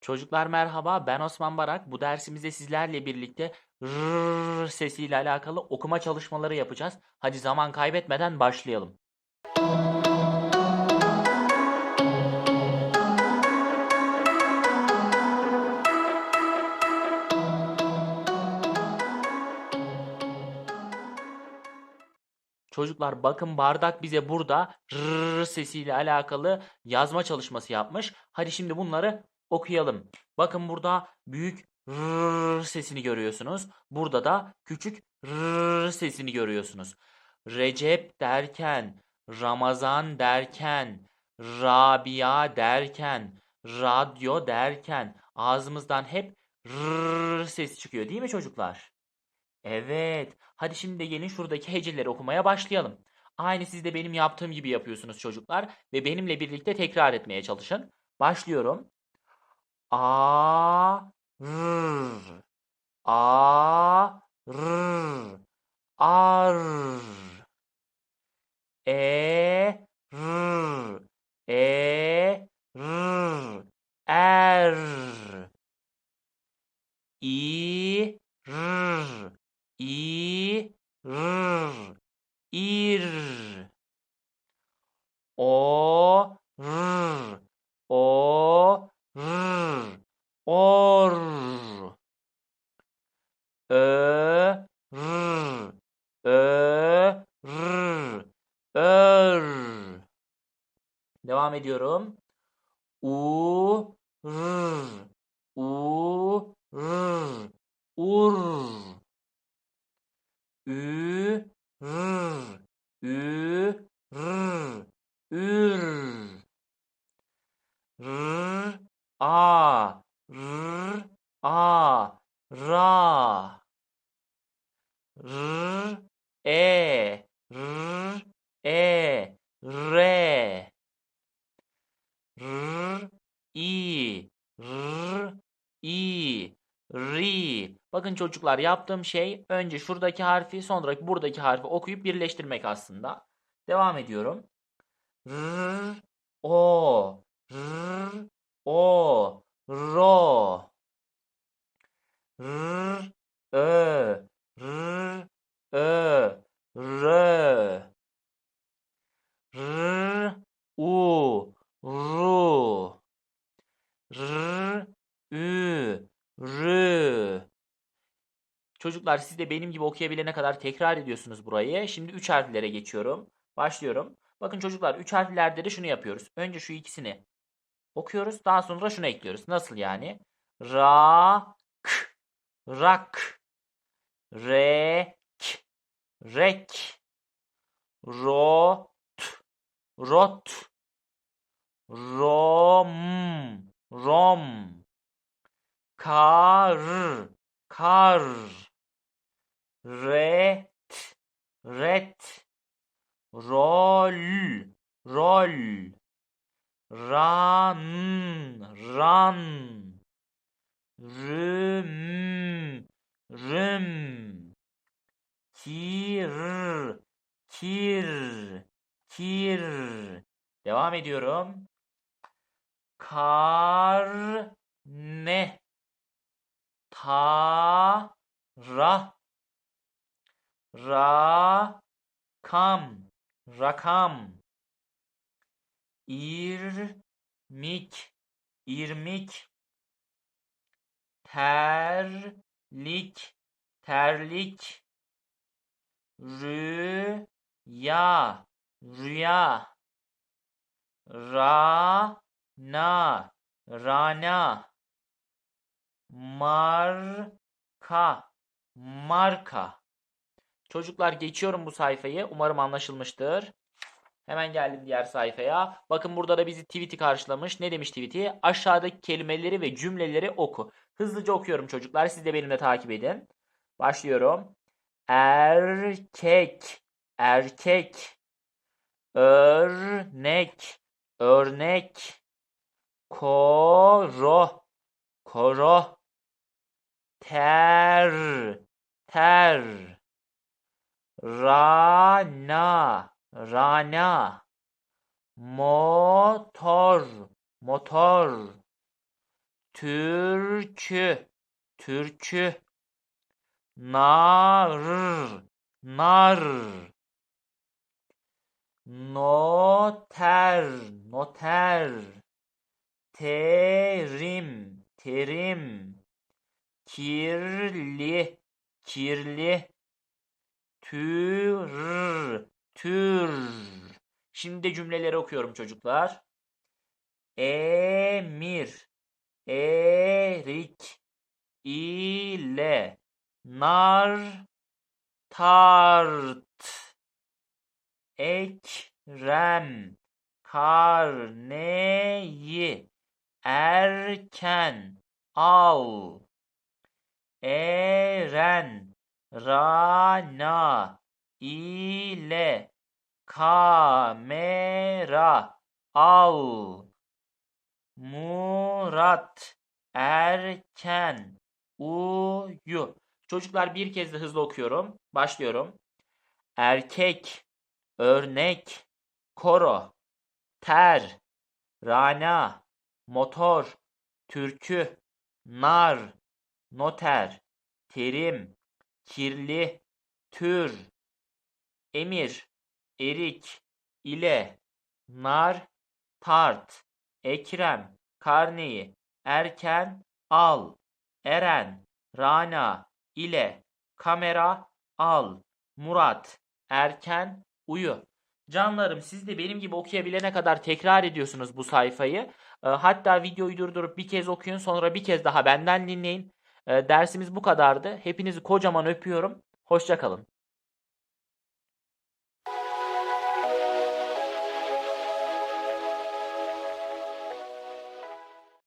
Çocuklar merhaba, ben Osman Barak. Bu dersimizde sizlerle birlikte r sesiyle alakalı okuma çalışmaları yapacağız. Hadi zaman kaybetmeden başlayalım. Çocuklar bakın bardak bize burada r sesiyle alakalı yazma çalışması yapmış. Hadi şimdi bunları okuyalım. Bakın burada büyük r sesini görüyorsunuz. Burada da küçük r sesini görüyorsunuz. Recep derken, Ramazan derken, Rabia derken, radyo derken ağzımızdan hep r sesi çıkıyor değil mi çocuklar? Evet. Hadi şimdi de gelin şuradaki heceleri okumaya başlayalım. Aynı siz de benim yaptığım gibi yapıyorsunuz çocuklar ve benimle birlikte tekrar etmeye çalışın. Başlıyorum. A r A r ar E r E r er İ r İ r ir o r o r or ö r ö r ör. Devam ediyorum. U r u r ur. Ü r ü r ür. R a r a ra r e r e re r i r i ri. Bakın çocuklar yaptığım şey önce şuradaki harfi sonra buradaki harfi okuyup birleştirmek aslında. Devam ediyorum. R o r o ro r ö r ö rö r u ru r ü rü Çocuklar siz de benim gibi okuyabilene kadar tekrar ediyorsunuz burayı. Şimdi 3 harflere geçiyorum. Başlıyorum. Bakın çocuklar 3 harflerde de şunu yapıyoruz. Önce şu ikisini okuyoruz. Daha sonra şunu ekliyoruz. Nasıl yani? Ra k rak re k rek ro t rot rom rom kar kar ret ret. Rol rol. Ran ran. Rüm rüm. Kir kir kir. Devam ediyorum. Kar ne? Ta ra ra kam rakam. İrmik. İrmik. Terlik. Terlik. Rüya. Rüya. Rana. Rana. Marka. Marka Çocuklar geçiyorum bu sayfayı. Umarım anlaşılmıştır. Hemen geldim diğer sayfaya. Bakın burada da bizi tweet'i karşılamış. Ne demiş tweet'i? Aşağıdaki kelimeleri ve cümleleri oku. Hızlıca okuyorum çocuklar. Siz de benimle takip edin. Başlıyorum. Erkek, erkek. Örnek, örnek. Koro, koro. Ter, ter. Rana, rana. Motor, motor. Türkü, türkü. Nar, nar. Noter, noter. Terim, terim. Kirli, kirli. Tür, tür. Şimdi cümleleri okuyorum çocuklar. Emir, erik ile nar tart. Ekrem karneyi erken al. Eren Rana ile kamera al. Murat erken uyu. Çocuklar bir kez de hızlı okuyorum. Başlıyorum. Erkek, örnek, koro, ter, rana, motor, türkü, nar, noter, terim, kirli, tür, emir, erik, ile, nar, tart, ekrem, karneyi, erken, al, eren, rana, ile, kamera, al, Murat, erken, uyu. Canlarım siz de benim gibi okuyabilene kadar tekrar ediyorsunuz bu sayfayı. Hatta videoyu durdurup bir kez okuyun sonra bir kez daha benden dinleyin. E, Dersimiz bu kadardı. Hepinizi kocaman öpüyorum. Hoşça kalın.